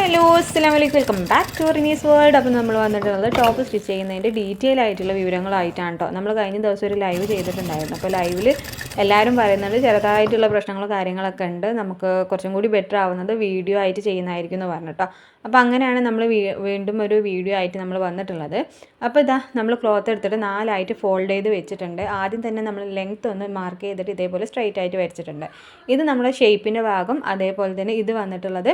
Hello അസ്സാം വലൈക്കും welcome back to Renee's world അപ്പോൾ നമ്മൾ വന്നിട്ടുള്ളത് ടോപ്പ് സ്റ്റിച്ച് ചെയ്യുന്നതിന്റെ ഡീറ്റെയിൽ ആയിട്ടുള്ള വിവരങ്ങളായിട്ടാണ് കേട്ടോ നമ്മൾ കഴിഞ്ഞ ദിവസം ഒരു ലൈവ് ചെയ്തിട്ടുണ്ടായിരുന്നു. അപ്പോൾ ലൈവിൽ എല്ലാവരും പറയുന്നത് ചെറുതായിട്ടുള്ള പ്രശ്നങ്ങളും കാര്യങ്ങളൊക്കെ ഉണ്ട്. നമുക്ക് കുറച്ചും കൂടി ബെറ്റർ ആവുന്നത് വീഡിയോ ആയിട്ട് ചെയ്യുന്നതായിരിക്കും എന്ന് പറഞ്ഞു കേട്ടോ അപ്പോൾ അങ്ങനെയാണ് നമ്മൾ വീണ്ടും ഒരു വീഡിയോ ആയിട്ട് നമ്മൾ വന്നിട്ടുള്ളത്. അപ്പോൾ ഇതാ നമ്മൾ ക്ലോത്ത് എടുത്തിട്ട് നാലായിട്ട് ഫോൾഡ് ചെയ്ത് വെച്ചിട്ടുണ്ട്. ആദ്യം തന്നെ നമ്മൾ ലെങ്ത്ത് ഒന്ന് മാർക്ക് ചെയ്തിട്ട് ഇതേപോലെ സ്ട്രൈറ്റ് ആയിട്ട് വരച്ചിട്ടുണ്ട്. ഇത് നമ്മുടെ ഷേപ്പിന്റെ ഭാഗം അതേപോലെ തന്നെ ഇത് വന്നിട്ടുള്ളത്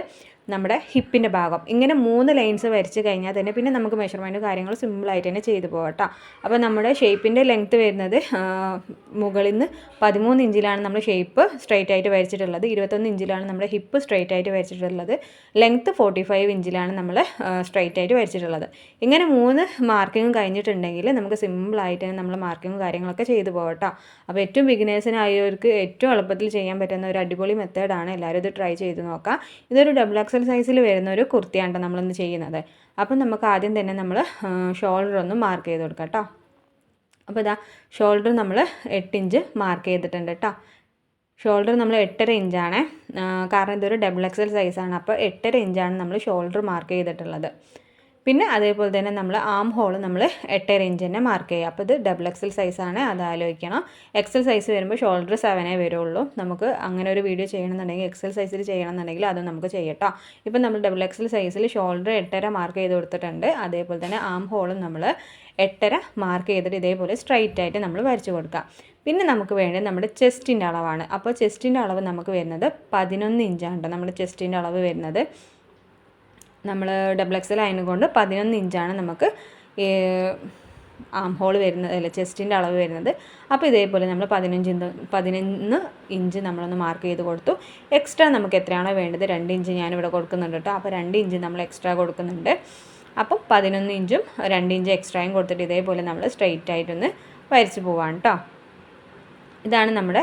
നമ്മുടെ ഹിപ്പിന്റെ ഭാഗം. ഇങ്ങനെ മൂന്ന് ലൈൻസ് വരച്ച് കഴിഞ്ഞാൽ തന്നെ പിന്നെ നമുക്ക് മെഷർമെന്റ് കാര്യങ്ങൾ സിമ്പിളായിട്ട് തന്നെ ചെയ്തു പോകട്ടോ അപ്പോൾ നമ്മുടെ ഷേപ്പിന്റെ ലെങ്ത്ത് വരുന്നത് മുകളിൽ നിന്ന് പതിമൂന്ന് ഇഞ്ചിലാണ് നമ്മൾ ഷേപ്പ് സ്ട്രൈറ്റ് ആയിട്ട് വരച്ചിട്ടുള്ളത്. ഇരുപത്തൊന്ന് ഇഞ്ചിലാണ് നമ്മുടെ ഹിപ്പ് സ്ട്രൈറ്റ് ആയിട്ട് വരച്ചിട്ടുള്ളത്. ലെങ്ത്ത് ഫോർട്ടി ഫൈവ് ഇഞ്ചിലാണ് നമ്മൾ സ്ട്രൈറ്റ് ആയിട്ട് വരച്ചിട്ടുള്ളത്. ഇങ്ങനെ മൂന്ന് മാർക്കിങ്ങും കഴിഞ്ഞിട്ടുണ്ടെങ്കിൽ നമുക്ക് സിമ്പിളായിട്ട് തന്നെ നമ്മൾ മാർക്കിങ്ങും കാര്യങ്ങളൊക്കെ ചെയ്തു പോകട്ടോ അപ്പോൾ ഏറ്റവും ബിഗിനേഴ്സിനായവർക്ക് ഏറ്റവും എളുപ്പത്തിൽ ചെയ്യാൻ പറ്റുന്ന ഒരു അടിപൊളി മെത്തേഡാണ് എല്ലാവരും ഇത് ട്രൈ ചെയ്ത് നോക്കാം. ഇതൊരു ഡബിൾ എക്സൽ സൈസിൽ വരുന്ന ഒരു കുർത്തിയാണ് നമ്മളിന്ന് ചെയ്യുന്നത്. അപ്പം നമുക്ക് ആദ്യം തന്നെ നമ്മൾ ഷോൾഡർ ഒന്ന് മാർക്ക് ചെയ്ത് കൊടുക്കാം കേട്ടോ അപ്പോൾ ഇതാ ഷോൾഡർ നമ്മൾ എട്ട് ഇഞ്ച് മാർക്ക് ചെയ്തിട്ടുണ്ട് കേട്ടോ ഷോൾഡർ നമ്മൾ എട്ടര ഇഞ്ചാണ്. കാരണം ഇതൊരു ഡബിൾ എക്സൽ സൈസാണ് അപ്പോൾ എട്ടര ഇഞ്ചാണ് നമ്മൾ ഷോൾഡർ മാർക്ക് ചെയ്തിട്ടുള്ളത്. പിന്നെ അതേപോലെ തന്നെ നമ്മൾ ആം ഹോൾ നമ്മൾ എട്ടര ഇഞ്ച് തന്നെ മാർക്ക് ചെയ്യുക. അപ്പോൾ ഇത് ഡബിൾ എക്സൽ സൈസാണ് അത് ആലോചിക്കണം. എക്സൽ സൈസ് വരുമ്പോൾ ഷോൾഡർ സെവനേ വരുള്ളൂ. നമുക്ക് അങ്ങനെ ഒരു വീഡിയോ ചെയ്യണമെന്നുണ്ടെങ്കിൽ എക്സൽ സൈസിൽ ചെയ്യണമെന്നുണ്ടെങ്കിൽ അത് നമുക്ക് ചെയ്യട്ടോ. ഇപ്പം നമ്മൾ ഡബിൾ എക്സൽ സൈസിൽ ഷോൾഡർ എട്ടര മാർക്ക് ചെയ്ത് കൊടുത്തിട്ടുണ്ട്. അതേപോലെ തന്നെ ആം ഹോളും നമ്മൾ എട്ടര മാർക്ക് ചെയ്തിട്ട് ഇതേപോലെ സ്ട്രൈറ്റ് ആയിട്ട് നമ്മൾ വരച്ചു കൊടുക്കുക പിന്നെ നമുക്ക് വേണ്ടത് നമ്മുടെ ചെസ്റ്റിന്റെ അളവാണ്. അപ്പോൾ ചെസ്റ്റിന്റെ അളവ് നമുക്ക് വരുന്നത് പതിനൊന്ന് ഇഞ്ചാണ് നമ്മുടെ ചെസ്റ്റിന്റെ അളവ് വരുന്നത്. നമ്മൾ ഡബിൾ എക്സൽ ആയതുകൊണ്ട് പതിനൊന്ന് ഇഞ്ചാണ് നമുക്ക് ആം ഹോൾ വരുന്നത് അല്ല ചെസ്റ്റിന്റെ അളവ് വരുന്നത്. അപ്പോൾ ഇതേപോലെ നമ്മൾ പതിനഞ്ച് പതിനൊന്ന് ഇഞ്ച് നമ്മളൊന്ന് മാർക്ക് ചെയ്ത് കൊടുത്തു. എക്സ്ട്രാ നമുക്ക് എത്രയാണോ വേണ്ടത്? രണ്ട് ഇഞ്ച് ഞാനിവിടെ കൊടുക്കുന്നുണ്ട് കേട്ടോ അപ്പോൾ രണ്ട് ഇഞ്ച് നമ്മൾ എക്സ്ട്രാ കൊടുക്കുന്നുണ്ട്. അപ്പം പതിനൊന്ന് ഇഞ്ചും രണ്ട് ഇഞ്ച് എക്സ്ട്രായും കൊടുത്തിട്ട് ഇതേപോലെ നമ്മൾ സ്ട്രെയിറ്റ് ആയിട്ടൊന്ന് വരച്ച് പോവാണ് കേട്ടോ ഇതാണ് നമ്മുടെ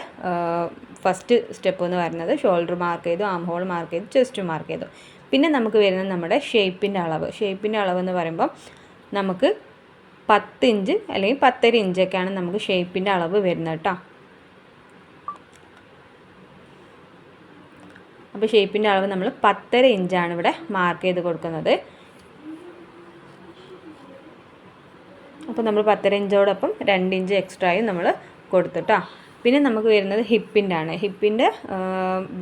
ഫസ്റ്റ് സ്റ്റെപ്പ് എന്ന് പറയുന്നത്. ഷോൾഡർ മാർക്ക് ചെയ്തു ആം ഹോൾ മാർക്ക് ചെയ്തു ചെസ്റ്റ് മാർക്ക് ചെയ്തു. പിന്നെ നമുക്ക് വരുന്നത് നമ്മുടെ ഷേപ്പിന്റെ അളവ്. ഷേപ്പിന്റെ അളവ് എന്ന് പറയുമ്പം നമുക്ക് പത്ത് ഇഞ്ച് അല്ലെങ്കിൽ പത്തര ഇഞ്ചൊക്കെയാണ് നമുക്ക് ഷേപ്പിന്റെ അളവ് വരുന്നത് കേട്ടോ. അപ്പോൾ ഷേപ്പിന്റെ അളവ് നമ്മൾ പത്തര ഇഞ്ചാണ് ഇവിടെ മാർക്ക് ചെയ്ത് കൊടുക്കുന്നത്. അപ്പോൾ നമ്മൾ പത്തര ഇഞ്ചോടൊപ്പം രണ്ട് ഇഞ്ച് എക്സ്ട്രായും നമ്മൾ കൊടുത്തിട്ടോ പിന്നെ നമുക്ക് വരുന്നത് ഹിപ്പിന്റെ ആണ് ഹിപ്പിന്റെ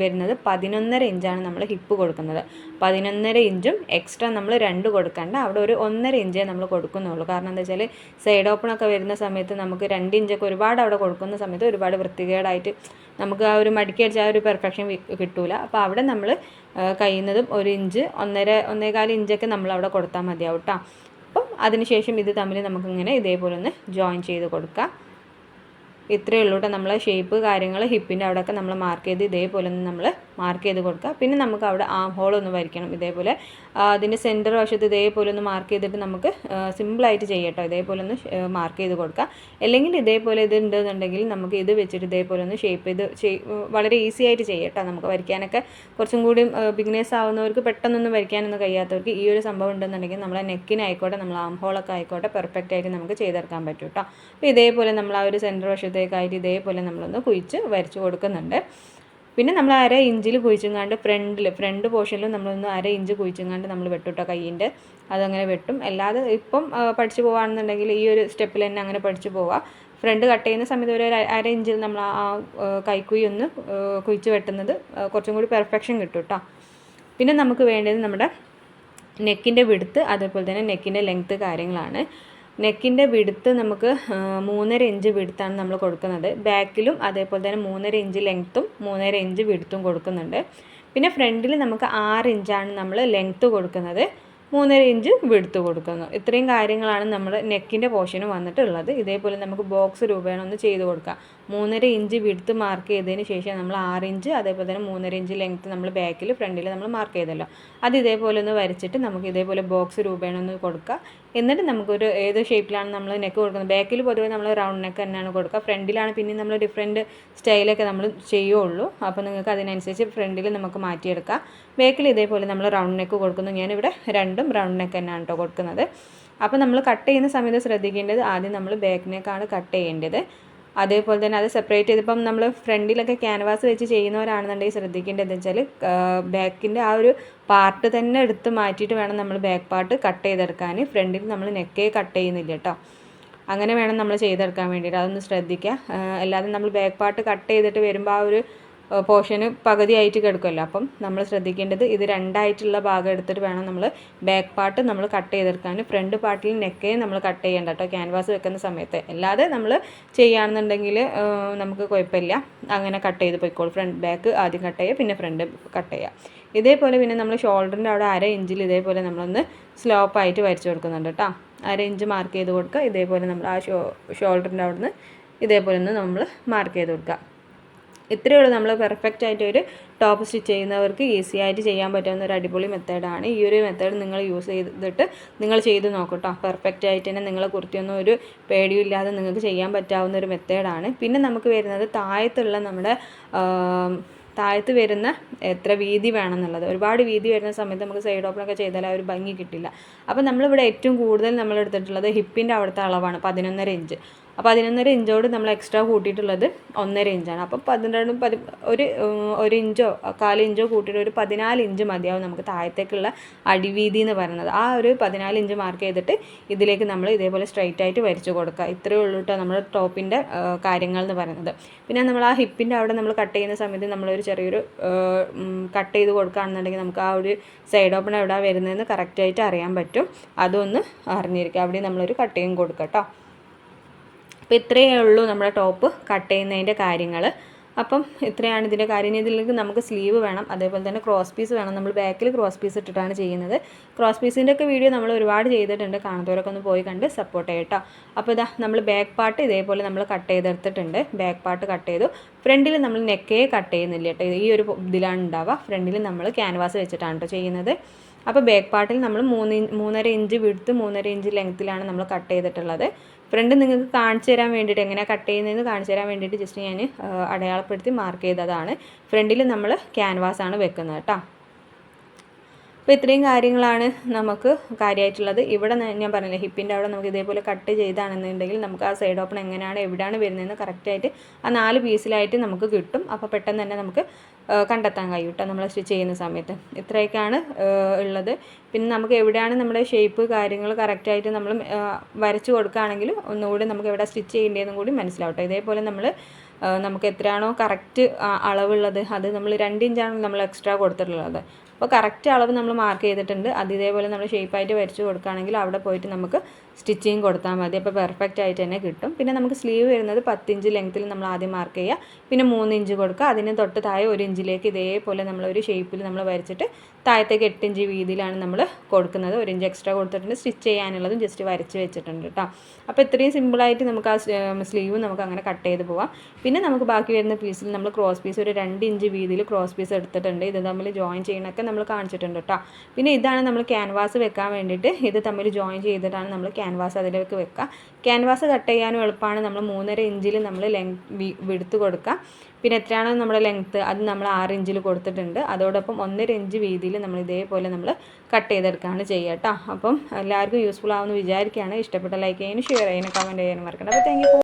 വരുന്നത് പതിനൊന്നര ഇഞ്ചാണ് നമ്മൾ ഹിപ്പ് കൊടുക്കുന്നത്. പതിനൊന്നര ഇഞ്ചും എക്സ്ട്രാ നമ്മൾ രണ്ട് കൊടുക്കേണ്ട. അവിടെ ഒരു ഒന്നര ഇഞ്ചേ നമ്മൾ കൊടുക്കുന്നുള്ളൂ. കാരണം എന്താ വെച്ചാൽ സൈഡ് ഓപ്പൺ ഒക്കെ വരുന്ന സമയത്ത് നമുക്ക് രണ്ട് ഇഞ്ചൊക്കെ ഒരുപാട് അവിടെ കൊടുക്കുന്ന സമയത്ത് ഒരുപാട് വൃത്തികേടായിട്ട് നമുക്ക് ആ ഒരു മടിക്കടിച്ച് ആ ഒരു പെർഫെക്ഷൻ കിട്ടൂല. അപ്പോൾ അവിടെ നമ്മൾ കഴിയുന്നതും ഒരു ഇഞ്ച് ഒന്നര ഒന്നേകാൽ ഇഞ്ചൊക്കെ നമ്മൾ അവിടെ കൊടുത്താൽ മതിയാവും കേട്ടോ അപ്പം അതിനുശേഷം ഇത് തമ്മിൽ നമുക്കിങ്ങനെ ഇതേപോലെ ഒന്ന് ജോയിൻ ചെയ്ത് കൊടുക്കാം. ഇത്രയേ ഉള്ളൂ കേട്ടോ നമ്മളെ ഷേപ്പ് കാര്യങ്ങൾ ഹിപ്പിന്റെ അവിടെയൊക്കെ നമ്മൾ മാർക്ക് ചെയ്ത് ഇതേപോലെ ഒന്ന് നമ്മൾ മാർക്ക് ചെയ്ത് കൊടുക്കുക. പിന്നെ നമുക്ക് അവിടെ ആം ഹോൾ ഒന്ന് വരയ്ക്കണം ഇതേപോലെ. അതിന്റെ സെന്റർ വശത്ത് ഇതേപോലെ ഒന്ന് മാർക്ക് ചെയ്തിട്ട് നമുക്ക് സിമ്പിളായിട്ട് ചെയ്യട്ടോ. ഇതേപോലെ ഒന്ന് മാർക്ക് ചെയ്ത് കൊടുക്കുക. അല്ലെങ്കിൽ ഇതേപോലെ ഇത് ഉണ്ടെന്നുണ്ടെങ്കിൽ നമുക്ക് ഇത് വെച്ചിട്ട് ഇതേപോലെ ഒന്ന് ഷേപ്പ് ചെയ്ത് വളരെ ഈസി ആയിട്ട് ചെയ്യട്ടോ നമുക്ക് വരയ്ക്കാനൊക്കെ. കുറച്ചും കൂടി ബിഗ്നേഴ്സ് ആവുന്നവർക്ക് പെട്ടെന്നൊന്നും വരയ്ക്കാനൊന്നും കഴിയാത്തവർക്ക് ഈ ഒരു സംഭവം ഉണ്ടെന്നുണ്ടെങ്കിൽ നമ്മളെ നെക്കിനായിക്കോട്ടെ നമ്മൾ ആം ഹോളൊക്കെ ആയിക്കോട്ടെ പെർഫെക്റ്റ് ആയിട്ട് നമുക്ക് ചെയ്തെടുക്കാൻ പറ്റും കേട്ടോ അപ്പോൾ ഇതേപോലെ നമ്മൾ ആ ഒരു സെന്റർ വശത്തേക്കായിട്ട് ഇതേപോലെ നമ്മളൊന്ന് കുഴിച്ച് വരച്ച് കൊടുക്കുന്നുണ്ട്. പിന്നെ നമ്മൾ അര ഇഞ്ചിൽ കുഴിച്ചെങ്ങാണ്ട് ഫ്രണ്ടിൽ ഫ്രണ്ട് പോർഷനിൽ നമ്മളൊന്ന് അര ഇഞ്ച് കുഴിച്ചെങ്ങാണ്ട് നമ്മൾ വെട്ടുട്ടോ കയ്യിന്റെ അതങ്ങനെ വെട്ടും. അല്ലാതെ ഇപ്പം പഠിച്ചു പോവുകയാണെന്നുണ്ടെങ്കിൽ ഈ ഒരു സ്റ്റെപ്പിൽ തന്നെ അങ്ങനെ പഠിച്ചു പോവാം. ഫ്രണ്ട് കട്ട് ചെയ്യുന്ന സമയത്ത് ഒരു അര- ഇഞ്ചിൽ നമ്മൾ ആ കൈക്കുയി ഒന്ന് കുഴിച്ച് വെട്ടുന്നത് കുറച്ചും കൂടി പെർഫെക്ഷൻ കിട്ടും കേട്ടോ പിന്നെ നമുക്ക് വേണ്ടത് നമ്മുടെ നെക്കിന്റെ വിടുത്ത് അതേപോലെ തന്നെ നെക്കിന്റെ ലെങ്ത്ത് കാര്യങ്ങളാണ്. നെക്കിന്റെ വിടുത്ത് നമുക്ക് മൂന്നര ഇഞ്ച് വിടുത്താണ് നമ്മൾ കൊടുക്കുന്നത്. ബാക്കിലും അതേപോലെ തന്നെ മൂന്നര ഇഞ്ച് ലെങ്ത്തും മൂന്നര ഇഞ്ച് വിടുത്തും കൊടുക്കുന്നുണ്ട്. പിന്നെ ഫ്രണ്ടിൽ നമുക്ക് ആറ് ഇഞ്ചാണ് നമ്മൾ ലെങ്ത്ത് കൊടുക്കുന്നത്. മൂന്നര ഇഞ്ച് വിടുത്ത് കൊടുക്കുന്നു. ഇത്രയും കാര്യങ്ങളാണ് നമ്മൾ നെക്കിന്റെ പോർഷന് വന്നിട്ടുള്ളത്. ഇതേപോലെ നമുക്ക് ബോക്സ് രൂപേണ ഒന്ന് ചെയ്ത് കൊടുക്കാം. മൂന്നര ഇഞ്ച് വിടുത്ത് മാർക്ക് ചെയ്തതിന് ശേഷം നമ്മൾ ആറ് ഇഞ്ച് അതേപോലെ തന്നെ മൂന്നര ഇഞ്ച് ലെങ്ത്ത് നമ്മൾ ബാക്കിൽ ഫ്രണ്ടിൽ നമ്മൾ മാർക്ക് ചെയ്തല്ലോ. അത് ഇതേപോലെ ഒന്ന് വരച്ചിട്ട് നമുക്ക് ഇതേപോലെ ബോക്സ് രൂപേണ ഒന്ന് കൊടുക്കുക എന്നിട്ട് നമുക്കൊരു ഏത് ഷേപ്പിലാണ് നമ്മൾ നെക്ക് കൊടുക്കുന്നത്? ബാക്കിൽ പൊതുവെ നമ്മൾ റൗണ്ട് നെക്ക് തന്നെയാണ് കൊടുക്കുക. ഫ്രണ്ടിലാണ് പിന്നെ നമ്മൾ ഡിഫറെന്റ് സ്റ്റൈലൊക്കെ നമ്മൾ ചെയ്യുള്ളൂ. അപ്പോൾ നിങ്ങൾക്ക് അതിനനുസരിച്ച് ഫ്രണ്ടിൽ നമുക്ക് മാറ്റിയെടുക്കാം. ബാക്കിൽ ഇതേപോലെ നമ്മൾ റൗണ്ട് നെക്ക് കൊടുക്കുന്നു. ഞാനിവിടെ രണ്ടും റൗണ്ട് നെക്ക് തന്നെയാണ് കേട്ടോ കൊടുക്കുന്നത്. അപ്പോൾ നമ്മൾ കട്ട് ചെയ്യുന്ന സമയത്ത് ശ്രദ്ധിക്കേണ്ടത് ആദ്യം നമ്മൾ ബാക്ക് നെക്കാണ് കട്ട് ചെയ്യേണ്ടത്. അതേപോലെ തന്നെ അത് സെപ്പറേറ്റ് ചെയ്തിപ്പം നമ്മൾ ഫ്രണ്ടിലൊക്കെ ക്യാൻവാസ് വെച്ച് ചെയ്യുന്നവരാണെന്നുണ്ടെങ്കിൽ ശ്രദ്ധിക്കേണ്ടത് വെച്ചാൽ ബാക്കിന്റെ ആ ഒരു പാർട്ട് തന്നെ എടുത്ത് മാറ്റിയിട്ട് വേണം നമ്മൾ ബാക്ക് പാർട്ട് കട്ട് ചെയ്തെടുക്കാൻ ഫ്രണ്ടിൽ നമ്മൾ നെക്കേ കട്ട് ചെയ്യുന്നില്ല കേട്ടോ അങ്ങനെ വേണം നമ്മൾ ചെയ്തെടുക്കാൻ വേണ്ടിയിട്ട്. അതൊന്ന് ശ്രദ്ധിക്കുക അല്ലാതെ നമ്മൾ ബാക്ക് പാർട്ട് കട്ട് ചെയ്തിട്ട് വരുമ്പോൾ ആ ഒരു പോർഷന് പകുതിയായിട്ട് കിടക്കുമല്ലോ അപ്പം നമ്മൾ ശ്രദ്ധിക്കേണ്ടത് ഇത് രണ്ടായിട്ടുള്ള ഭാഗം എടുത്തിട്ട് വേണം നമ്മൾ ബാക്ക് പാർട്ട് നമ്മൾ കട്ട് ചെയ്തെടുക്കാൻ. ഫ്രണ്ട് പാർട്ടിൽ നെക്കേ നമ്മൾ കട്ട് ചെയ്യേണ്ട കേട്ടോ. ക്യാൻവാസ് വെക്കുന്ന സമയത്ത്. അല്ലാതെ നമ്മൾ ചെയ്യുകയാണെന്നുണ്ടെങ്കിൽ നമുക്ക് കുഴപ്പമില്ല. അങ്ങനെ കട്ട് ചെയ്ത് പോയിക്കോളൂ. ഫ്രണ്ട് ബാക്ക് ആദ്യം കട്ട് ചെയ്യുക പിന്നെ ഫ്രണ്ട് കട്ട് ചെയ്യുക. ഇതേപോലെ പിന്നെ നമ്മൾ ഷോൾഡറിന്റെ അവിടെ അര ഇഞ്ചിൽ ഇതേപോലെ നമ്മളൊന്ന് സ്ലോപ്പായിട്ട് വരച്ച് കൊടുക്കുന്നുണ്ട് കേട്ടോ. അര ഇഞ്ച് മാർക്ക് ചെയ്ത് കൊടുക്കുക. ഇതേപോലെ നമ്മൾ ആ ഷോ ഷോൾഡറിന്റെ അവിടെ നിന്ന് ഇതേപോലെ ഒന്ന് നമ്മൾ മാർക്ക് ചെയ്ത് കൊടുക്കുക. ഇത്രയേ ഉള്ളൂ. നമ്മൾ പെർഫെക്റ്റ് ആയിട്ട് ഒരു ടോപ്പ് സ്റ്റിച്ച് ചെയ്യുന്നവർക്ക് ഈസി ആയിട്ട് ചെയ്യാൻ പറ്റുന്ന ഒരു അടിപൊളി മെത്തേഡാണ് ഈ ഒരു മെത്തേഡ് നിങ്ങൾ യൂസ് ചെയ്തിട്ട് നിങ്ങൾ ചെയ്ത് നോക്കട്ടോ പെർഫെക്റ്റ് ആയിട്ട് തന്നെ നിങ്ങളെ കുർത്തിയൊന്നും ഒരു പേടിയില്ലാതെ നിങ്ങൾക്ക് ചെയ്യാൻ പറ്റാവുന്ന ഒരു മെത്തേഡാണ് പിന്നെ നമുക്ക് വരുന്നത് താഴത്തുള്ള നമ്മുടെ താഴത്ത് വരുന്ന എത്ര വീതി വേണം എന്നുള്ളത് ഒരുപാട് വീതി വരുന്ന സമയത്ത് നമുക്ക് സൈഡ് ഓപ്പണൊക്കെ ചെയ്താൽ ആ ഒരു ഭംഗി കിട്ടില്ല. അപ്പോൾ നമ്മളിവിടെ ഏറ്റവും കൂടുതൽ നമ്മൾ എടുത്തിട്ടുള്ളത് ഹിപ്പിന്റെ അവിടുത്തെ അളവാണ്. പതിനൊന്നര ഇഞ്ച് അപ്പോൾ പതിനൊന്നര ഇഞ്ചോട് നമ്മൾ എക്സ്ട്രാ കൂട്ടിയിട്ടുള്ളത് ഒന്നര ഇഞ്ചാണ്. അപ്പോൾ പന്ത്രണ്ടും പതി ഒരു ഒരു ഇഞ്ചോ കാൽ ഇഞ്ചോ കൂട്ടിയിട്ട് ഒരു പതിനാല് ഇഞ്ച് മതിയാവും നമുക്ക് താഴത്തേക്കുള്ള അടിവീതി എന്ന് പറയുന്നത്. ആ ഒരു പതിനാല് ഇഞ്ച് മാർക്ക് ചെയ്തിട്ട് ഇതിലേക്ക് നമ്മൾ ഇതേപോലെ സ്ട്രൈറ്റ് ആയിട്ട് വരച്ചു കൊടുക്കുക. ഇത്രയേ ഉള്ളൂ കേട്ടോ നമ്മുടെ ടോപ്പിന്റെ കാര്യങ്ങൾ എന്ന് പറയുന്നത്. പിന്നെ നമ്മൾ ആ ഹിപ്പിന്റെ അവിടെ നമ്മൾ കട്ട് ചെയ്യുന്ന സമയത്ത് നമ്മളൊരു ചെറിയൊരു കട്ട് ചെയ്ത് കൊടുക്കുകയാണെന്നുണ്ടെങ്കിൽ നമുക്ക് ആ ഒരു സൈഡ് ഓപ്പൺ എവിടെ വരുന്നതെന്ന് കറക്റ്റായിട്ട് അറിയാൻ പറ്റും. അതൊന്ന് അറിഞ്ഞിരിക്കുക. അവിടെ നമ്മളൊരു കട്ട് ചെയ്യും കൊടുക്കാം കേട്ടോ അപ്പോൾ ഇത്രയേ ഉള്ളൂ നമ്മുടെ ടോപ്പ് കട്ട് ചെയ്യുന്നതിന്റെ കാര്യങ്ങൾ അപ്പം ഇത്രയാണ് ഇതിന്റെ കാര്യം. ഇതിലേക്ക് നമുക്ക് സ്ലീവ് വേണം. അതേപോലെ തന്നെ ക്രോസ് പീസ് വേണം. നമ്മൾ ബാക്കിൽ ക്രോസ് പീസ് ഇട്ടിട്ടാണ് ചെയ്യുന്നത്. ക്രോസ് പീസിന്റെ ഒക്കെ വീഡിയോ നമ്മൾ ഒരുപാട് ചെയ്തിട്ടുണ്ട്. കാണുന്നവരൊക്കെ ഒന്ന് പോയി കണ്ട് സപ്പോർട്ട് ചെയ്യട്ടോ. അപ്പോൾ ഇതാ നമ്മൾ ബാക്ക് പാർട്ട് ഇതേപോലെ നമ്മൾ കട്ട് ചെയ്തെടുത്തിട്ടുണ്ട്. ബാക്ക് പാർട്ട് കട്ട് ചെയ്തു. ഫ്രണ്ടിൽ നമ്മൾ നെക്കേ കട്ട് ചെയ്യുന്നില്ല കേട്ടോ. ഈ ഒരു ഇതിലാണ് ഉണ്ടാവുക. ഫ്രണ്ടിൽ നമ്മൾ ക്യാൻവാസ് വെച്ചിട്ടാണ് കേട്ടോ ചെയ്യുന്നത്. അപ്പോൾ ബാക്ക് പാർട്ടിൽ നമ്മൾ മൂന്ന് മൂന്നര ഇഞ്ച് വിടുത്ത് മൂന്നര ഇഞ്ച് ലെങ്ത്തിലാണ് നമ്മൾ കട്ട് ചെയ്തിട്ടുള്ളത്. ഫ്രണ്ട് നിങ്ങൾക്ക് കാണിച്ചു തരാൻ വേണ്ടിയിട്ട് എങ്ങനെ കട്ട് ചെയ്യുന്നതെന്ന് കാണിച്ചു തരാൻ വേണ്ടിയിട്ട് ജസ്റ്റ് ഞാൻ അടയാളപ്പെടുത്തി മാർക്ക് ചെയ്തതാണ്. ഫ്രണ്ടിൽ നമ്മൾ ക്യാൻവാസ് ആണ് വെക്കുന്നത് കേട്ടോ. അപ്പോൾ ഇത്രയും കാര്യങ്ങളാണ് നമുക്ക് കാര്യമായിട്ടുള്ളത്. ഇവിടെ ഞാൻ പറഞ്ഞില്ലേ ഹിപ്പിന്റെ അവിടെ നമുക്ക് ഇതേപോലെ കട്ട് ചെയ്താണെന്നുണ്ടെങ്കിൽ നമുക്ക് ആ സൈഡ് ഓപ്പൺ എങ്ങനെയാണ് എവിടെയാണ് വരുന്നതെന്ന് കറക്റ്റായിട്ട് ആ നാല് പീസിലായിട്ട് നമുക്ക് കിട്ടും. അപ്പോൾ പെട്ടെന്ന് തന്നെ നമുക്ക് കണ്ടെത്താൻ കഴിയും കേട്ടോ നമ്മൾ സ്റ്റിച്ച് ചെയ്യുന്ന സമയത്ത്. ഇത്രയൊക്കെയാണ് ഉള്ളത്. പിന്നെ നമുക്ക് എവിടെയാണ് നമ്മുടെ ഷേപ്പ് കാര്യങ്ങൾ കറക്റ്റായിട്ട് നമ്മൾ വരച്ചു കൊടുക്കുകയാണെങ്കിൽ ഒന്നുകൂടി നമുക്ക് എവിടെ സ്റ്റിച്ച് ചെയ്യേണ്ടതെന്നും കൂടി മനസ്സിലാവട്ടെ. ഇതേപോലെ നമ്മൾ നമുക്ക് എത്രയാണോ കറക്റ്റ് അളവുള്ളത് അത് നമ്മൾ രണ്ട് ഇഞ്ചാണ് നമ്മൾ എക്സ്ട്രാ കൊടുത്തിട്ടുള്ളത്. അപ്പോൾ കറക്റ്റ് അളവ് നമ്മൾ മാർക്ക് ചെയ്തിട്ടുണ്ട്. അത് ഇതേപോലെ നമ്മൾ ഷേപ്പായിട്ട് വരച്ച് കൊടുക്കുകയാണെങ്കിൽ അവിടെ പോയിട്ട് നമുക്ക് സ്റ്റിച്ചിങ് കൊടുത്താൽ മതി. അപ്പോൾ പെർഫെക്റ്റ് ആയിട്ട് തന്നെ കിട്ടും. പിന്നെ നമുക്ക് സ്ലീവ് വരുന്നത് പത്തിഞ്ച് ലെങ്ത്തിൽ നമ്മൾ ആദ്യം മാർക്ക് ചെയ്യുക പിന്നെ മൂന്ന് ഇഞ്ച് കൊടുക്കുക. അതിന് തൊട്ട് താഴെ ഒരു ഇഞ്ചിലേക്ക് ഇതേപോലെ നമ്മൾ ഒരു ഷേപ്പിൽ നമ്മൾ വരച്ചിട്ട് താഴത്തേക്ക് എട്ട് ഇഞ്ച് വീതിയിലാണ് നമ്മൾ കൊടുക്കുന്നത്. ഒരു ഇഞ്ച് എക്സ്ട്രാ കൊടുത്തിട്ടുണ്ട്. സ്റ്റിച്ച് ചെയ്യാനുള്ളതും ജസ്റ്റ് വരച്ച് വെച്ചിട്ടുണ്ട് കേട്ടോ അപ്പോൾ ഇത്രയും സിമ്പിളായിട്ട് നമുക്ക് ആ സ്ലീവ് നമുക്ക് അങ്ങനെ കട്ട് ചെയ്ത് പോവാം. പിന്നെ നമുക്ക് ബാക്കി വരുന്ന പീസിൽ നമ്മൾ ക്രോസ് പീസ് ഒരു രണ്ട് ഇഞ്ച് വീതിയിൽ ക്രോസ് പീസ് എടുത്തിട്ടുണ്ട്. ഇത് തമ്മിൽ ജോയിൻ ചെയ്യണമൊക്കെ നമ്മൾ കാണിച്ചിട്ടുണ്ട് കേട്ടോ പിന്നെ ഇതാണ് നമ്മൾ ക്യാൻവാസ് വെക്കാൻ വേണ്ടിയിട്ട് ഇത് തമ്മിൽ ജോയിൻ ചെയ്തിട്ടാണ് നമ്മൾ ക്യാൻവാസ് അതിലേക്ക് വെക്കുക ക്യാൻവാസ് കട്ട് ചെയ്യാനും എളുപ്പമാണ് നമ്മൾ മൂന്നര ഇഞ്ചിൽ നമ്മൾ ലെങ് വിടുത്ത് കൊടുക്കുക പിന്നെ എത്രയാണോ നമ്മുടെ ലെങ്ത്ത് അത് നമ്മൾ ആറ് ഇഞ്ചിൽ കൊടുത്തിട്ടുണ്ട്. അതോടൊപ്പം ഒന്നര ഇഞ്ച് വീതിയിൽ നമ്മൾ ഇതേപോലെ നമ്മൾ കട്ട് ചെയ്തെടുക്കുകയാണ് ചെയ്യുക കേട്ടോ അപ്പം എല്ലാവർക്കും യൂസ്ഫുൾ ആവുമെന്ന് വിചാരിക്കുകയാണ്. ഇഷ്ടപ്പെട്ട ലൈക്ക് ചെയ്യാനും ഷെയർ ചെയ്യാനും കമന്റ് ചെയ്യാനും മറക്കണം അപ്പോൾ താങ്ക്